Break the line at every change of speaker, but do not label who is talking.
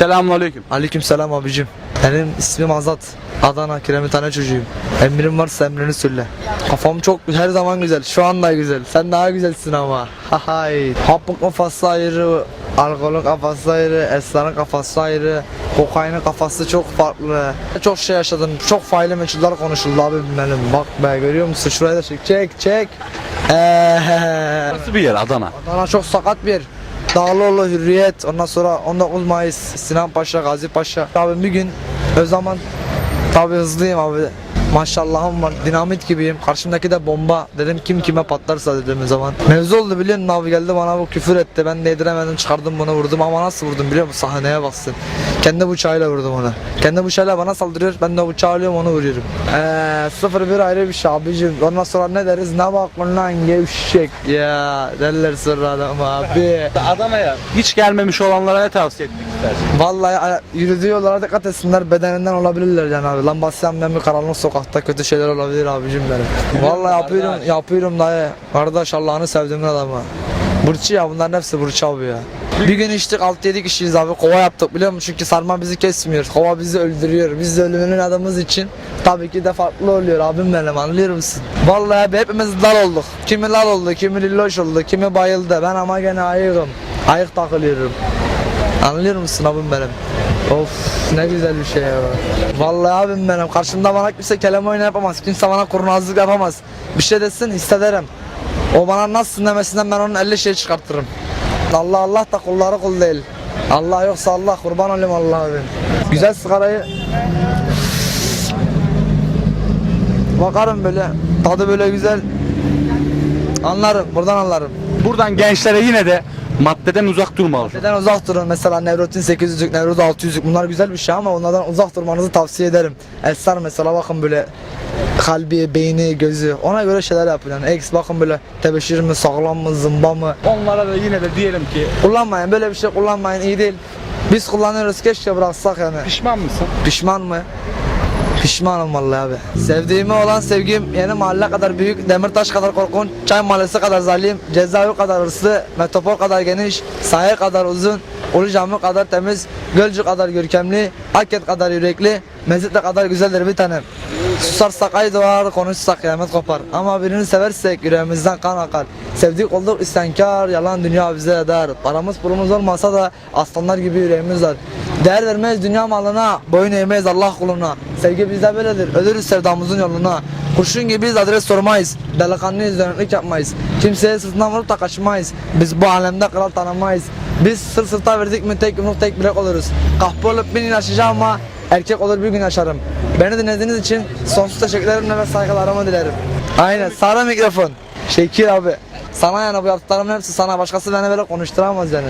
Selamünaleyküm.
Aleykümselam abicim. Benim ismim Azat. Adana Kiremithane çocuğuyum. Emrin varsa emrini söyle. Kafam çok her zaman güzel. Şu anda güzel. Sen daha güzelsin ama. Hay. Hapın kafası ayrı. Alkolün kafası ayrı. Esrarın kafası ayrı. Kokainin kafası çok farklı. Çok şey yaşadım. Çok faile meçhullar konuşuldu abi benim. Bak be görüyor musun? Şurayı da çek. Çek çek. Eee.
Nasıl bir yer Adana?
Adana çok sakat bir yer. Dağlıoğlu Hürriyet ondan sonra 19 Mayıs Sinan Paşa Gazi Paşa. Abi bir gün o zaman tabi hızlıyım abi Maşallahım var dinamit gibiyim. Karşımdaki de bomba. Dedim kim kime patlarsa dedim o zaman. Mevzu oldu biliyor musun? Abi geldi bana bu küfür etti. Ben de yediremedim çıkardım bunu vurdum. Ama nasıl vurdum biliyor musun? Sahneye baksın kendi bıçağıyla vurdum ona kendi bıçağıyla bana saldırıyor. Ben de bıçağı alıyorum onu vuruyorum. Eee 01 ayrı bir şey abicim. Ondan sonra ne deriz? Ne bakın lan gevşek ya? Derler sonra adam abi.
Adana'ya hiç gelmemiş olanlara ne tavsiye etmek istersin?
Vallahi yürüdüğü yollara dikkat etsinler. Bedeninden olabilirler yani abi. Lambası yanmayan bir karanlık sokakta kötü şeyler olabilir abicim benim. Vallahi yapıyorum yapıyorum dayı. Kardeş Allah'ını sevdiğimin adamı. Burçu ya bunların hepsi burçu abi ya. Bir gün içtik 6-7 kişiyiz abi kova yaptık biliyor musun? Çünkü sarma bizi kesmiyor. Kova bizi öldürüyor. Biz de ölümünün adamımız için tabii ki de farklı oluyor abim benim anlıyor musun? Vallahi abi hepimiz lal olduk. Kimi lal oldu, kimi lilloş oldu, kimi bayıldı. Ben ama gene ayığım. Ayık takılıyorum. Anlıyor musun abim benim? Of ne güzel bir şey ya. Vallahi abim benim karşımda bana kimse kelime oyunu yapamaz. Kimse bana kurnazlık yapamaz. Bir şey desin hissederim. O bana nasılsın demesinden ben onun 50 şey çıkartırım. Allah Allah da kulları kul değil. Allah yoksa Allah kurban olayım Allah abim. Güzel sigarayı bakarım böyle tadı böyle güzel anlarım buradan anlarım.
Buradan gençlere yine de maddeden uzak durmalı.
Neden uzak durun mesela Nevrotin 800'lük, Nevrot 600'lük bunlar güzel bir şey ama onlardan uzak durmanızı tavsiye ederim. Esrar mesela bakın böyle kalbi, beyni, gözü ona göre şeyler yapın yani. X bakın böyle tebeşir mi, sağlam mı, zımba mı?
Onlara da yine de diyelim ki
Kullanmayın böyle bir şey kullanmayın iyi değil. Biz kullanıyoruz keşke bıraksak yani.
pişman mısın?
Pişman mı? Pişmanım vallahi abi. Sevdiğime olan sevgim yeni mahalle kadar büyük, Demirtaş kadar korkunç, Çay Mahallesi kadar zalim, Cezaevi kadar hırslı, Metropol kadar geniş, sahil kadar uzun, Ulu Cami kadar temiz, Gölcük kadar görkemli, Akket kadar yürekli, Mezitli kadar güzeldir bir tanem. Susarsak ay doğar, konuşsak kıyamet kopar. Ama birini seversek yüreğimizden kan akar. Sevdik olduk isyankar, yalan dünya bize eder. Paramız pulumuz olmasa da aslanlar gibi yüreğimiz var. Değer vermeyiz dünya malına, boyun eğmeyiz Allah kuluna. Sevgi bizde böyledir, ölürüz sevdamızın yoluna. Kurşun gibiyiz adres sormayız, delikanlıyız dönüklük yapmayız. Kimseye sırtından vurup da. Biz bu alemde kral tanımayız. Biz sır sırta verdik mi tek yumruk tek bilek oluruz. Kahpe olup bin yaşayacağım ama erkek olur bir gün yaşarım. Beni dinlediğiniz için sonsuz teşekkürlerimle ve saygılarımı dilerim. Aynen sarı mikrofon. Şekil abi. Sana yani bu yaptıklarımın hepsi sana başkası beni böyle konuşturamaz yani.